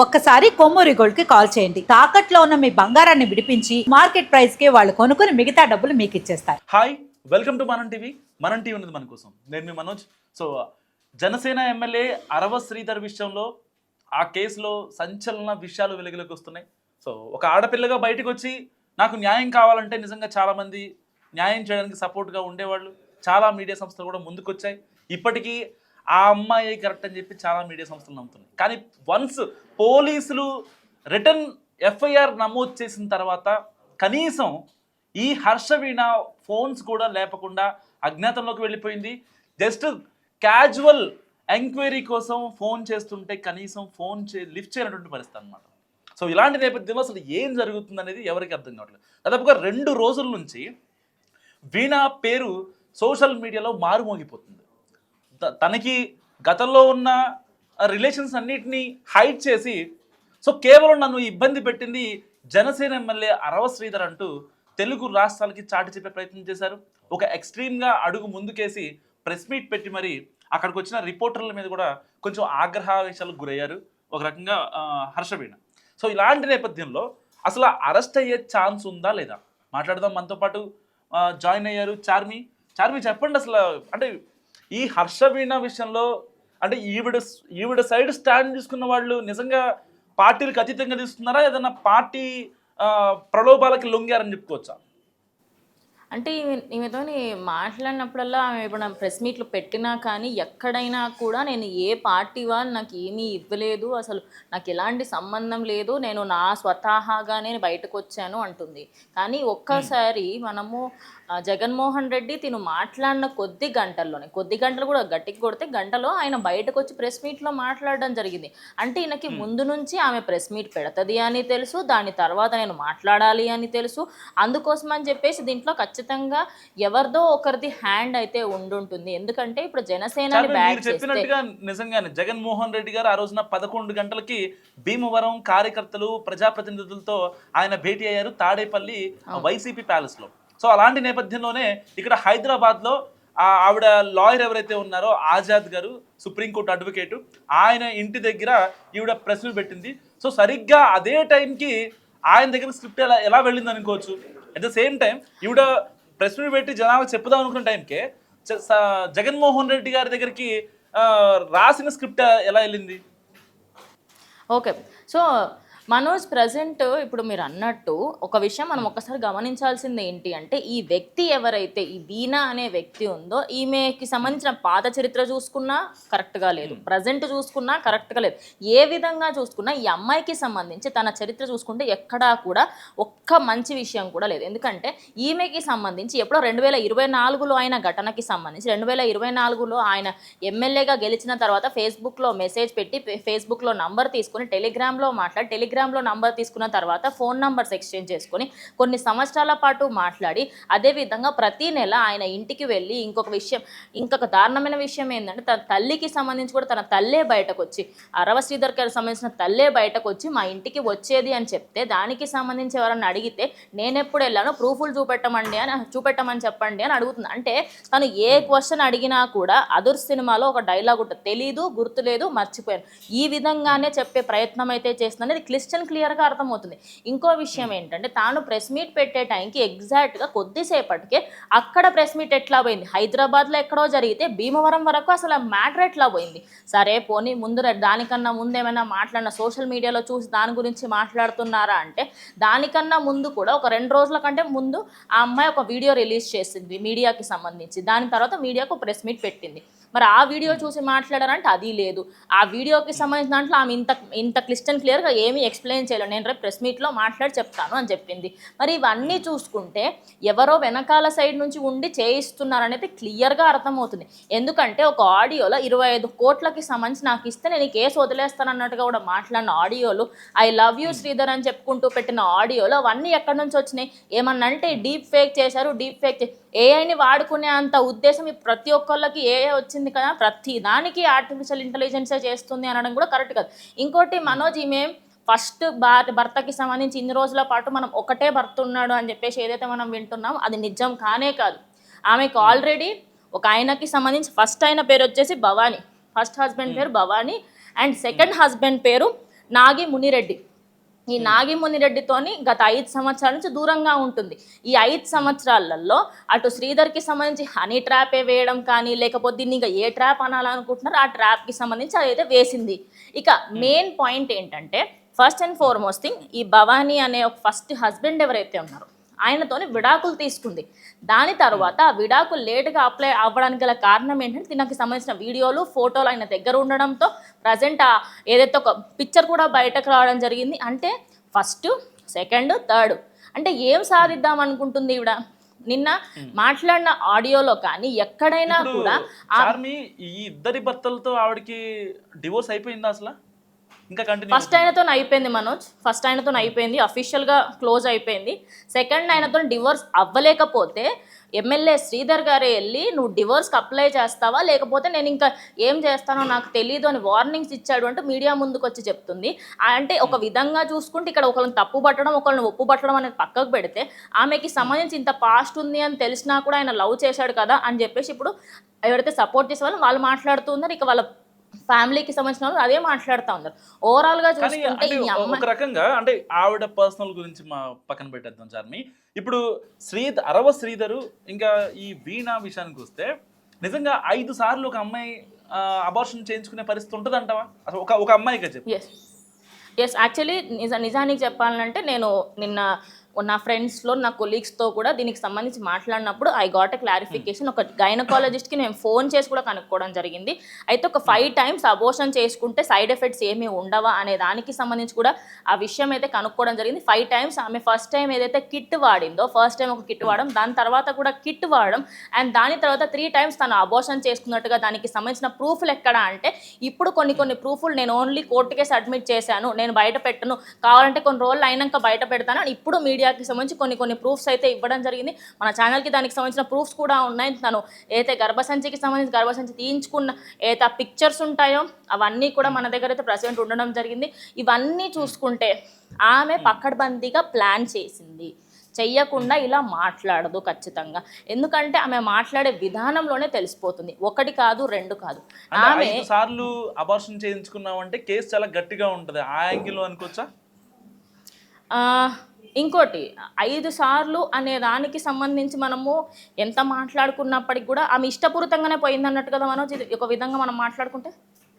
ఒక్కసారి కొమ్మూరి గోల్డ్కి కాల్ చేయండి. తాకట్లో ఉన్న మీ బంగారాన్ని విడిపించి మార్కెట్ ప్రైస్కి వాళ్ళు కొనుక్కుని మిగతా డబ్బులు మీకు ఇచ్చేస్తారు. Hi welcome to Manam TV. Manam TV ఉన్నది మన కోసం. నేను మీ మనోజ్. సో జనసేన ఎమ్మెల్యే అరవ శ్రీధర్ విషయంలో ఆ కేసులో సంచలన విషయాలు వెలుగులోకి వస్తున్నాయి. సో ఒక ఆడపిల్లగా బయటకు వచ్చి నాకు న్యాయం కావాలంటే నిజంగా చాలామంది న్యాయం చేయడానికి సపోర్ట్గా ఉండేవాళ్ళు. చాలా మీడియా సంస్థలు కూడా ముందుకొచ్చాయి. ఇప్పటికీ ఆ అమ్మాయి కరెక్ట్ అని చెప్పి చాలా మీడియా సంస్థలు నమ్ముతున్నాయి. కానీ వన్స్ పోలీసులు రిటర్న్ ఎఫ్ఐఆర్ నమోదు చేసిన తర్వాత కనీసం ఈ హర్షవీణ ఫోన్స్ కూడా లేపకుండా అజ్ఞాతంలోకి వెళ్ళిపోయింది. జస్ట్ క్యాజువల్ ఎంక్వైరీ కోసం ఫోన్ చేస్తుంటే కనీసం ఫోన్ చే లిఫ్ట్ చేయనటువంటి పరిస్థితి అనమాట సో ఇలాంటి నేపథ్యంలో అసలు ఏం జరుగుతుంది అనేది ఎవరికి అర్థం కావట్లేదు. దాదాపుగా రెండు రోజుల నుంచి వీణ పేరు సోషల్ మీడియాలో మారుమోగిపోతుంది. తనకి గతంలో ఉన్న రిలేషన్స్ అన్నిటినీ హైడ్ చేసి సో కేవలం నన్ను ఇబ్బంది పెట్టింది జనసేన ఎమ్మెల్యే అరవ శ్రీధర్ అంటూ తెలుగు రాష్ట్రాలకి చాటి చెప్పే ప్రయత్నం చేశారు. ఒక ఎక్స్ట్రీమ్గా అడుగు ముందుకేసి ప్రెస్ మీట్ పెట్టి మరి అక్కడికి వచ్చిన రిపోర్టర్ల మీద కూడా కొంచెం ఆగ్రహావేశాలకు గురయ్యారు. ఒక రకంగా హర్షవీణ. సో ఇలాంటి నేపథ్యంలో అసలు అరెస్ట్ అయ్యే ఛాన్స్ ఉందా లేదా? మాట్లాడదాం మనతో పాటు. జాయిన్ అయ్యారు చార్మి. చార్మి చెప్పండి అసలు అంటే ఈ హర్షవీణ విషయంలో అంటే ఈవిడ ఈవిడ సైడ్ స్టాండ్ తీసుకున్న వాళ్ళు నిజంగా పార్టీలకు అతీతంగా తీసుకున్నారా? ఏదైనా పార్టీ ప్రలోభాలకి లొంగారని చెప్పుకోవచ్చా? అంటే ఈమె ఈమెతోని మాట్లాడినప్పుడల్లా ఆమె ఇప్పుడు ప్రెస్ మీట్లు పెట్టినా కానీ ఎక్కడైనా కూడా నేను ఏ పార్టీ వాళ్ళు నాకు ఏమీ ఇవ్వలేదు. అసలు నాకు ఎలాంటి సంబంధం లేదు. నేను నా స్వతహాగానే బయటకు వచ్చాను అంటుంది. కానీ ఒక్కసారి మనము జగన్మోహన్ రెడ్డి తిను మాట్లాడిన కొద్ది గంటల్లోనే కొద్ది గంటలు కూడా గట్టికి కొడితే గంటలో ఆయన బయటకు వచ్చి ప్రెస్ మీట్లో మాట్లాడడం జరిగింది. అంటే ఈయనకి ముందు నుంచి ఆమె ప్రెస్ మీట్ పెడతది అని తెలుసు దాని తర్వాత నేను మాట్లాడాలి అని తెలుసు. అందుకోసం అని చెప్పేసి దీంట్లో ఖచ్చితంగా ఎవరిదో ఒకరిది హ్యాండ్ అయితే ఉండుంటుంది. ఎందుకంటే ఇప్పుడు జనసేన చెప్పినట్టుగా నిజంగానే జగన్మోహన్ రెడ్డి గారు ఆ రోజున పదకొండు గంటలకి భీమవరం కార్యకర్తలు ప్రజాప్రతినిధులతో ఆయన భేటీ అయ్యారు తాడేపల్లి వైసీపీ ప్యాలెస్లో సో అలాంటి నేపథ్యంలోనే ఇక్కడ హైదరాబాద్లో ఆవిడ లాయర్ ఎవరైతే ఉన్నారో ఆజాద్ గారు సుప్రీంకోర్టు అడ్వకేటు ఆయన ఇంటి దగ్గర ఈవిడ ప్రశ్నలు పెట్టింది. సో సరిగ్గా అదే టైంకి ఆయన దగ్గర స్క్రిప్ట్ ఎలా ఎలా వెళ్ళింది అనుకోవచ్చు. అట్ ద సేమ్ టైం ఈవిడ ప్రశ్నలు పెట్టి జనాలకు చెప్పుదాం అనుకున్న టైంకే జ- జగన్మోహన్ రెడ్డి గారి దగ్గరికి రాసిన స్క్రిప్ట్ ఎలా వెళ్ళింది? ఓకే. సో మనోజ్ ప్రజెంట్ ఇప్పుడు మీరు అన్నట్టు ఒక విషయం మనం ఒకసారి గమనించాల్సింది ఏంటి అంటే ఈ వ్యక్తి ఎవరైతే ఈ వీణా అనే వ్యక్తి ఉందో ఈమెకి సంబంధించిన పాత చరిత్ర చూసుకున్నా కరెక్ట్గా లేదు. ప్రజెంట్ చూసుకున్నా కరెక్ట్గా లేదు. ఏ విధంగా చూసుకున్నా ఈ అమ్మాయికి సంబంధించి తన చరిత్ర చూసుకుంటే ఎక్కడా కూడా ఒక్క మంచి విషయం కూడా లేదు. ఎందుకంటే ఈమెకి సంబంధించి ఎప్పుడో రెండు వేల ఇరవై నాలుగులో అయిన ఘటనకి సంబంధించి రెండు వేల ఇరవై నాలుగులో ఆయన ఎమ్మెల్యేగా గెలిచిన తర్వాత ఫేస్బుక్లో మెసేజ్ పెట్టి ఫేస్బుక్లో నంబర్ తీసుకుని టెలిగ్రామ్లో మాట్లాడి టెలిగ్రామ్లో నంబర్ తీసుకున్న తర్వాత ఫోన్ నంబర్స్ ఎక్స్చేంజ్ చేసుకొని కొన్ని సంవత్సరాల పాటు మాట్లాడి అదేవిధంగా ప్రతి నెల ఆయన ఇంటికి వెళ్ళి ఇంకొక విషయం ఇంకొక దారుణమైన విషయం ఏంటంటే తన తల్లికి సంబంధించి కూడా తన తల్లే బయటకు వచ్చి అరవ శ్రీధర్ గారికి సంబంధించిన తల్లే బయటకు వచ్చి మా ఇంటికి వచ్చేది అని చెప్తే దానికి సంబంధించి ఎవరన్నా అడిగితే నేను ఎప్పుడు వెళ్ళాను ప్రూఫ్లు చూపెట్టమండి అని చూపెట్టమని చెప్పండి అని అడుగుతుంది. అంటే తను ఏ క్వశ్చన్ అడిగినా కూడా అదుర్ సినిమాలో ఒక డైలాగ్ ఉంటుంది. తెలీదు గుర్తులేదు మర్చిపోయాను. ఈ విధంగానే చెప్పే ప్రయత్నం అయితే చేస్తుంది అనేది క్లిస్టన్ క్లియర్గా అర్థమవుతుంది. ఇంకో విషయం ఏంటంటే తాను ప్రెస్ మీట్ పెట్టే టైంకి ఎగ్జాక్ట్గా కొద్దిసేపటికే అక్కడ ప్రెస్ మీట్ ఎట్లా పోయింది? హైదరాబాద్లో ఎక్కడో జరిగితే భీమవరం వరకు అసలు మ్యాటర్ ఎట్లా పోయింది? సరే పోనీ ముందు దానికన్నా ముందు ఏమైనా మాట్లాడిన సోషల్ మీడియాలో చూసి దాని గురించి మాట్లాడుతున్నారా అంటే దానికన్నా ముందు కూడా ఒక రెండు రోజుల కంటే ముందు ఆ అమ్మాయి ఒక వీడియో రిలీజ్ చేసింది మీడియాకి సంబంధించి. దాని తర్వాత మీడియాకు ప్రెస్ మీట్ పెట్టింది. మరి ఆ వీడియో చూసి మాట్లాడారంటే అది లేదు. ఆ వీడియోకి సంబంధించిన దాంట్లో ఆమె ఇంత ఇంత క్లిస్టన్ క్లియర్గా ఏమీ ఎక్స్ప్లెయిన్ చేయలేదు. నేను రేపు ప్రెస్ మీట్లో మాట్లాడి చెప్తాను అని చెప్పింది. మరి ఇవన్నీ చూసుకుంటే ఎవరో వెనకాల సైడ్ నుంచి ఉండి చేయిస్తున్నారనేది క్లియర్గా అర్థమవుతుంది. ఎందుకంటే ఒక ఆడియోలో ఇరవై ఐదు కోట్లకి సంబంధించి నాకు ఇస్తే నేను కేసు వదిలేస్తాను అన్నట్టుగా కూడా మాట్లాడిన ఆడియోలు ఐ లవ్ యూ శ్రీధర్ అని చెప్పుకుంటూ పెట్టిన ఆడియోలో అవన్నీ ఎక్కడి నుంచి వచ్చినాయి? ఏమన్నా అంటే డీప్ ఫేక్ చేశారు డీప్ ఫేక్ ఏఐని వాడుకునే అంత ఉద్దేశం ఈ ప్రతి ఒక్కళ్ళకి ఏఐ వచ్చింది కదా ప్రతి దానికి ఆర్టిఫిషియల్ ఇంటెలిజెన్సే చేస్తుంది అనడం కూడా కరెక్ట్ కాదు. ఇంకోటి మనోజ్ ఈమె ఫస్ట్ భర్తకి సంబంధించి ఇన్ని రోజుల పాటు మనం ఒకటే భర్త ఉన్నాడు అని చెప్పేసి ఏదైతే మనం వింటున్నాం అది నిజం కానే కాదు. ఆమెకు ఆల్రెడీ ఒక ఆయనకి సంబంధించి ఫస్ట్ ఆయన పేరు వచ్చేసి భవానీ. ఫస్ట్ హస్బెండ్ పేరు భవానీ. అండ్ సెకండ్ హస్బెండ్ పేరు నాగి మునిరెడ్డి. ఈ నాగి మునిరెడ్డితోని గత ఐదు సంవత్సరాల నుంచి దూరంగా ఉంటుంది. ఈ ఐదు సంవత్సరాలలో అటు శ్రీధర్కి సంబంధించి హనీ ట్రాపే వేయడం కానీ లేకపోతే దీన్ని ఇంకా ఏ ట్రాప్ అనాలనుకుంటున్నారో ఆ ట్రాప్కి సంబంధించి అదైతే వేసింది. ఇక మెయిన్ పాయింట్ ఏంటంటే ఫస్ట్ అండ్ ఫార్మోస్ట్ థింగ్ ఈ భవానీ అనే ఒక ఫస్ట్ హస్బెండ్ ఎవరైతే ఉన్నారో ఆయనతోని విడాకులు తీసుకుంది. దాని తర్వాత ఆ విడాకులు లేటుగా అప్లై అవ్వడానికి గల కారణం ఏంటంటే దీనికి సంబంధించిన వీడియోలు ఫోటోలు ఆయన దగ్గర ఉండడంతో ప్రజెంట్ ఏదైతే ఒక పిక్చర్ కూడా బయటకు రావడం జరిగింది. అంటే ఫస్ట్ సెకండ్ థర్డ్. అంటే ఏం సాధిద్దాం అనుకుంటుంది ఈవిడ? నిన్న మాట్లాడిన ఆడియోలో కానీ ఎక్కడైనా కూడా ఈ ఇద్దరి భర్తలతో ఆవిడకి డివోర్స్ అయిపోయిందా అసలు? ఇంకా కంటిన్యూ ఫస్ట్ ఆయనతో అయిపోయింది మనోజ్. ఫస్ట్ ఆయనతో అయిపోయింది. అఫీషియల్గా క్లోజ్ అయిపోయింది. సెకండ్ ఆయనతో డివోర్స్ అవ్వలేకపోతే ఎమ్మెల్యే శ్రీధర్ గారే వెళ్ళి నువ్వు డివోర్స్కి అప్లై చేస్తావా? లేకపోతే నేను ఇంకా ఏం చేస్తానో నాకు తెలియదు అని వార్నింగ్స్ ఇచ్చాడు అంటే మీడియా ముందుకు వచ్చి చెప్తుంది. అంటే ఒక విధంగా చూసుకుంటే ఇక్కడ ఒకళ్ళని తప్పు పట్టడం ఒకళ్ళని ఒప్పు పట్టడం అనేది పక్కకు పెడితే ఆమెకి సంబంధించి ఇంత పాస్ట్ ఉంది అని తెలిసినా కూడా ఆయన లవ్ చేశాడు కదా అని చెప్పేసి ఇప్పుడు ఎవరైతే సపోర్ట్ చేసే వాళ్ళు వాళ్ళు మాట్లాడుతూ ఉన్నారు. ఇక వాళ్ళ ఫ్యామిలీకి సంబంధించిన వాళ్ళు అదే మాట్లాడుతూ ఉన్నారు. ఓవరాల్గా చూసుకుంటే ఒక రకంగా అంటే ఆవిడ పర్సనల్ గురించి మా పక్కన పెట్టేద్దాం చార్మి. ఇప్పుడు శ్రీ అరవ శ్రీధరు ఇంకా ఈ వీణా విషయానికి వస్తే నిజంగా ఐదు సార్లు ఒక అమ్మాయి అబార్షన్ చేయించుకునే పరిస్థితి ఉంటుంది అంటావా అసలు ఒక ఒక అమ్మాయిగా చెప్పు. ఎస్ ఎస్ యాక్చువల్లీ నిజ నిజానికి చెప్పాలంటే నేను నిన్న నా ఫ్రెండ్స్లో నా కొలీగ్స్తో కూడా దీనికి సంబంధించి మాట్లాడినప్పుడు ఐ గాట్ ఎ క్లారిఫికేషన్ ఒక గైనకాలజిస్ట్కి నేను ఫోన్ చేసి కూడా కనుక్కోవడం జరిగింది. అయితే ఒక ఫైవ్ టైమ్స్ అబోషన్ చేసుకుంటే సైడ్ ఎఫెక్ట్స్ ఏమీ ఉండవా అనే దానికి సంబంధించి కూడా ఆ విషయం అయితే కనుక్కోవడం జరిగింది. ఫైవ్ టైమ్స్ ఆమె ఫస్ట్ టైం ఏదైతే కిట్ వాడిందో ఫస్ట్ టైం ఒక కిట్ వాడడం దాని తర్వాత కూడా కిట్ వాడడం అండ్ దాని తర్వాత త్రీ టైమ్స్ తను అబోషన్ చేసుకున్నట్టుగా దానికి సంబంధించిన ప్రూఫ్లు ఎక్కడ అంటే ఇప్పుడు కొన్ని కొన్ని ప్రూఫ్లు నేను ఓన్లీ కోర్టుకే సబ్మిట్ చేశాను నేను బయట పెట్టను కావాలంటే కొన్ని రోజులు అయినాక బయట పెడతాను అని ఇప్పుడు మీడియాకి సంబంధించి కొన్ని కొన్ని ప్రూఫ్స్ అయితే ఇవ్వడం జరిగింది. మన ఛానల్కి దానికి సంబంధించిన ప్రూఫ్స్ కూడా ఉన్నాయి తను ఏదైతే గర్భసంచికి సంబంధించి గర్భసంచి తీయించుకున్న ఏదైతే పిక్చర్స్ ఉంటాయో అవన్నీ కూడా మన దగ్గర అయితే ప్రజెంట్ ఉండడం జరిగింది. ఇవన్నీ చూసుకుంటే ఆమె పక్కడబందీగా ప్లాన్ చేసింది. చెయ్యకుండా ఇలా మాట్లాడదు ఖచ్చితంగా. ఎందుకంటే ఆమె మాట్లాడే విధానంలోనే తెలిసిపోతుంది. ఒకటి కాదు రెండు కాదు. ఆమె సార్లు అబార్షన్ చేయించుకున్నామంటే కేసు చాలా గట్టిగా ఉంటుంది. ఆ యాంగిల్ అనుకోవచ్చా? ఇంకోటి ఐదు సార్లు అనే దానికి సంబంధించి మనము ఎంత మాట్లాడుకున్నప్పటికి కూడా ఆమె ఇష్టపూరితంగానే పోయిందన్నట్టు కదా మనోజ్? ఒక విధంగా మనం మాట్లాడుకుంటే?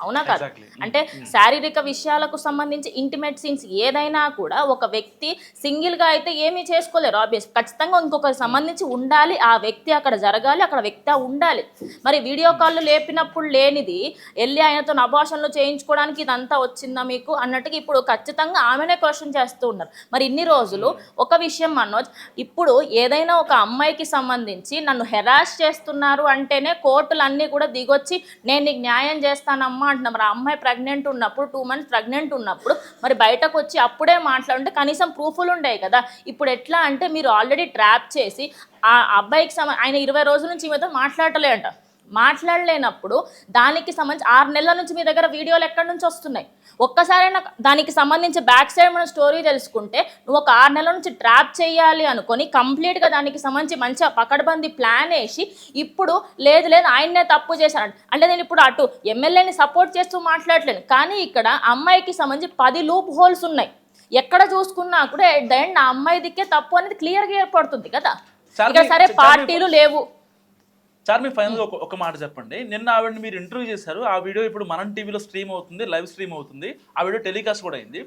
అవునా కాదు? Exactly. అంటే శారీరక విషయాలకు సంబంధించి ఇంటిమేట్ సీన్స్ ఏదైనా కూడా ఒక వ్యక్తి సింగిల్గా అయితే ఏమీ చేసుకోలేరు ఆబ్వియస్ ఖచ్చితంగా ఇంకొకరికి సంబంధించి ఉండాలి ఆ వ్యక్తి అక్కడ జరగాలి అక్కడ వ్యక్తి ఉండాలి. మరి వీడియో కాల్ లేపినప్పుడు లేనిది వెళ్ళి ఆయనతో అభాషణలు చేయించుకోవడానికి ఇదంతా వచ్చిందా మీకు? అన్నట్టుగా ఇప్పుడు ఖచ్చితంగా ఆమెనే క్వశ్చన్ చేస్తూ ఉన్నారు. మరి ఇన్ని రోజులు ఒక విషయం మనోజ్ ఇప్పుడు ఏదైనా ఒక అమ్మాయికి సంబంధించి నన్ను హెరాస్ చేస్తున్నారు అంటేనే కోర్టులు అన్నీ కూడా దిగొచ్చి నేను నీకు న్యాయం చేస్తానమ్మా అంటున్నాం. మరి ఆ అమ్మాయి ప్రెగ్నెంట్ ఉన్నప్పుడు టూ మంత్స్ ప్రెగ్నెంట్ ఉన్నప్పుడు మరి బయటకు వచ్చి అప్పుడే మాట్లాడుంటే కనీసం ప్రూఫ్లు ఉండేవి కదా. ఇప్పుడు ఎట్లా అంటే మీరు ఆల్రెడీ ట్రాప్ చేసి ఆ అబ్బాయికి సమ ఆయన ఇరవై రోజుల నుంచి ఈమెతో మాట్లాడలే అంట మాట్లాడలేనప్పుడు దానికి సంబంధించి ఆరు నెలల నుంచి మీ దగ్గర వీడియోలు ఎక్కడి నుంచి వస్తున్నాయి? ఒక్కసారైనా దానికి సంబంధించి బ్యాక్ సైడ్ మన స్టోరీ తెలుసుకుంటే నువ్వు ఒక ఆరు నెలల నుంచి ట్రాప్ చేయాలి అనుకొని కంప్లీట్గా దానికి సంబంధించి మంచిగా పకడ్బందీ ప్లాన్ వేసి ఇప్పుడు లేదు లేదు ఆయన్నే తప్పు చేశాను అంటే నేను ఇప్పుడు అటు ఎమ్మెల్యేని సపోర్ట్ చేస్తూ మాట్లాడలేను. కానీ ఇక్కడ అమ్మాయికి సంబంధించి పది లూప్ హోల్స్ ఉన్నాయి. ఎక్కడ చూసుకున్నా కూడా ఎట్ ద ఎండ్ అమ్మాయి దిక్కే తప్పు అనేది క్లియర్గా ఏర్పడుతుంది కదా? ఇక్కడ సరే పార్టీలు లేవు. చార్మి ఫైనల్ ఒక ఒక మాట చెప్పండి. నిన్న ఆవిడని మీరు ఇంటర్వ్యూ చేశారు. ఆ వీడియో ఇప్పుడు మనం టీవీలో స్ట్రీమ్ అవుతుంది లైవ్ స్ట్రీమ్ అవుతుంది. ఆ వీడియో టెలికాస్ట్ కూడా అయింది.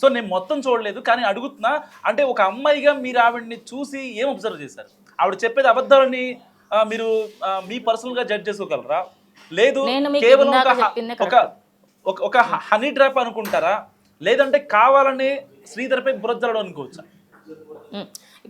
సో నేను మొత్తం చూడలేదు కానీ అడుగుతున్నా అంటే ఒక అమ్మాయిగా మీరు ఆవిడని చూసి ఏం అబ్జర్వ్ చేశారు? ఆవిడ చెప్పేది అబద్ధాలని మీరు మీ పర్సనల్గా జడ్జ్ చేసుకోగలరా? లేదు కేవలం ఒక ఒక హనీ ట్రాప్ అనుకుంటారా? లేదంటే కావాలని శ్రీధర్పై బురజల్లడం అనుకోవచ్చా.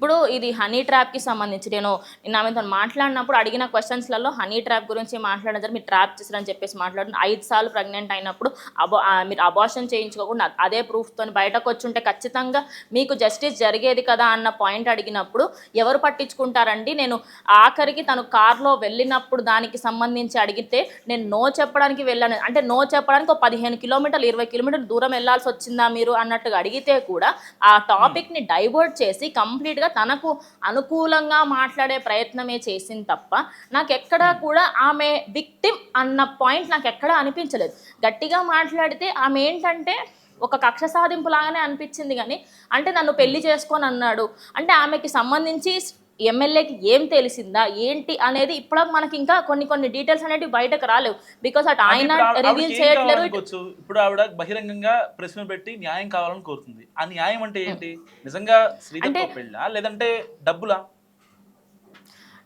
ఇప్పుడు ఇది హనీ ట్రాప్కి సంబంధించి నేను నిన్న ఆమెతో మాట్లాడినప్పుడు అడిగిన క్వశ్చన్స్లలో హనీ ట్రాప్ గురించి మాట్లాడడం మీరు ట్రాప్ చేశారని చెప్పేసి మాట్లాడిన ఐదు సార్లు ప్రెగ్నెంట్ అయినప్పుడు అబో ఆ, మీరు అబార్షన్ చేయించుకోకుండా అదే ప్రూఫ్తో బయటకు వచ్చుంటే ఖచ్చితంగా మీకు జస్టిస్ జరిగేది కదా అన్న పాయింట్ అడిగినప్పుడు ఎవరు పట్టించుకుంటారండి? నేను ఆఖరికి తను కార్లో వెళ్ళినప్పుడు దానికి సంబంధించి అడిగితే నేను నో చెప్పడానికి వెళ్ళాను. అంటే నో చెప్పడానికి ఒక పదిహేను కిలోమీటర్లు ఇరవై కిలోమీటర్లు దూరం వెళ్ళాల్సి వచ్చిందా మీరు అన్నట్టుగా అడిగితే కూడా ఆ టాపిక్ని డైవర్ట్ చేసి కంప్లీట్గా తనకు అనుకూలంగా మాట్లాడే ప్రయత్నమే చేసింది తప్ప నాకు ఎక్కడా కూడా ఆమె విక్టిమ్ అన్న పాయింట్ నాకు ఎక్కడా అనిపించలేదు. గట్టిగా మాట్లాడితే ఆమె ఏంటంటే ఒక కక్ష సాధింపు లాగానే అనిపించింది కానీ అంటే నన్ను పెళ్ళి చేసుకొని అన్నాడు. అంటే ఆమెకి సంబంధించి ఎమ్మెల్యేకి ఏం తెలిసిందా? ఏంటి అనేది ఇప్పుడు మనకి ఇంకా కొన్ని కొన్ని డీటెయిల్స్ అనేవి బయటకు రాలేవు. బికాస్ అటు ఆయన రివీల్ కావాలనుకోవచ్చు? ఇప్పుడు ఆవిడ బహిరంగంగా ప్రశ్న పెట్టి న్యాయం కావాలని కోరుతుంది. ఆ న్యాయం అంటే ఏంటి? నిజంగా శ్రీధర్తో పెళ్ళా? లేదంటే డబ్బులా?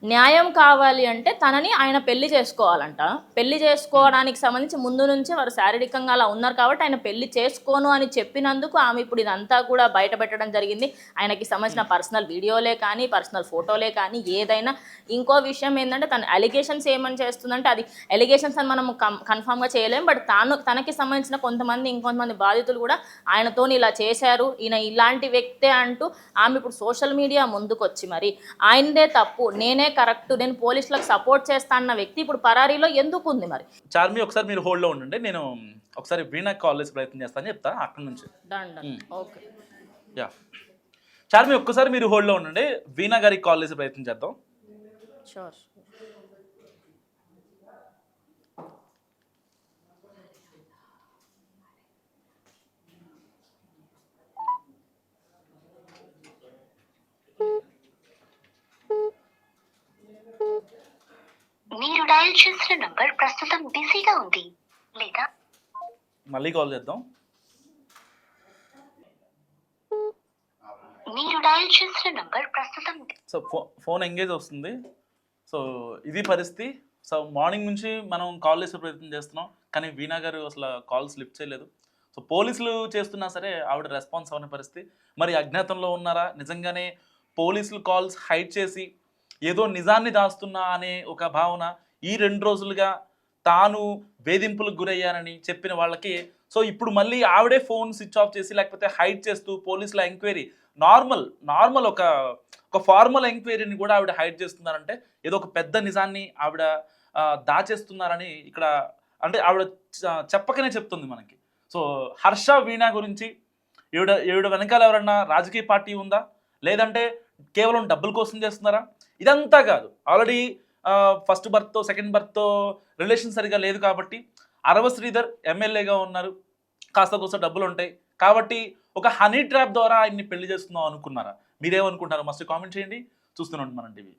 న్యాయం కావాలి అంటే తనని ఆయన పెళ్ళి చేసుకోవాలంట. పెళ్ళి చేసుకోవడానికి సంబంధించి ముందు నుంచి వారు శారీరకంగా అలా ఉన్నారు కాబట్టి ఆయన పెళ్ళి చేసుకోను అని చెప్పినందుకు ఆమె ఇప్పుడు ఇదంతా కూడా బయట పెట్టడం జరిగింది. ఆయనకి సంబంధించిన పర్సనల్ వీడియోలే కానీ పర్సనల్ ఫోటోలే కానీ ఏదైనా ఇంకో విషయం ఏంటంటే తన అలిగేషన్స్ ఏమని చేస్తుందంటే అది ఎలిగేషన్స్ అని మనం కన్ఫామ్గా చేయలేం. బట్ తాను తనకి సంబంధించిన కొంతమంది ఇంకొంతమంది బాధితులు కూడా ఆయనతో ఇలా చేశారు. ఈయన ఇలాంటి వ్యక్తే అంటూ ఆమె ఇప్పుడు సోషల్ మీడియా ముందుకొచ్చి మరి ఆయనదే తప్పు. నేనే కరెక్ట్ నేను పోలీసులకు సపోర్ట్ చేస్తా అన్న వ్యక్తి ఇప్పుడు పరారీలో ఎందుకు ఉంది మరి? చార్మి ఒకసారి మీరు హోల్డ్లో ఉండండి. నేను ఒకసారి వీణా కాల్ చేసి ప్రయత్నం చేస్తాను చెప్తా అక్కడి నుంచి. ఓకే యా చార్మి ఒక్కసారి మీరు హోల్డ్లో ఉండండి. వీణా గారికి కాల్ చేసి ప్రయత్నం చేద్దాం. షూర్ మీరు డయల్ చేసిన నంబర్ ప్రస్తుతం బిజీగా ఉంది లేదా? మళ్ళీ కాల్ చేద్దాం. మీరు డయల్ చేసిన నంబర్ ప్రస్తుతం సో ఫోన్ ఎంగేజ్ వస్తుంది. సో ఇది పరిస్థితి. సో మార్నింగ్ నుంచి మనం కాల్ చేసే ప్రయత్నం చేస్తున్నాం కానీ వీణా గారు అసలు కాల్స్ లిఫ్ట్ చేయలేదు. సో పోలీసులు చేస్తున్నా సరే ఆవిడ రెస్పాన్స్ అవ్వని పరిస్థితి. మరి అజ్ఞాతంలో ఉన్నారా? నిజంగానే పోలీసులు కాల్స్ హైడ్ చేసి ఏదో నిజాన్ని దాస్తున్నా అనే ఒక భావన ఈ రెండు రోజులుగా తాను వేధింపులకు గురయ్యానని చెప్పిన వాళ్ళకి. సో ఇప్పుడు మళ్ళీ ఆవిడే ఫోన్ స్విచ్ ఆఫ్ చేసి లేకపోతే హైడ్ చేస్తూ పోలీసుల ఎంక్వైరీ నార్మల్ నార్మల్ ఒక ఒక ఫార్మల్ ఎంక్వైరీని కూడా ఆవిడ హైడ్ చేస్తున్నారంటే ఏదో ఒక పెద్ద నిజాన్ని ఆవిడ దాచేస్తున్నారని ఇక్కడ అంటే ఆవిడ చ- చెప్పకనే చెప్తుంది మనకి. సో హర్ష వీణా గురించి ఈవిడ ఈవిడ వెనకాల ఎవరన్నా రాజకీయ పార్టీ ఉందా? లేదంటే కేవలం డబ్బుల కోసం చేస్తున్నారా? ఇదంతా కాదు. ఆల్రెడీ ఫస్ట్ బర్త్తో సెకండ్ బర్త్తో రిలేషన్ సరిగా లేదు కాబట్టి అరవ శ్రీధర్ ఎమ్మెల్యేగా ఉన్నారు. కాస్త కోస్త డబ్బులు ఉంటాయి. కాబట్టి ఒక హనీ ట్రాప్ ద్వారా ఆయన్ని పెళ్ళి చేసుకుందాం అనుకున్నారా? మీరేమనుకుంటారు మస్తు కామెంట్ చేయండి. చూస్తున్నాం మనం టీవీ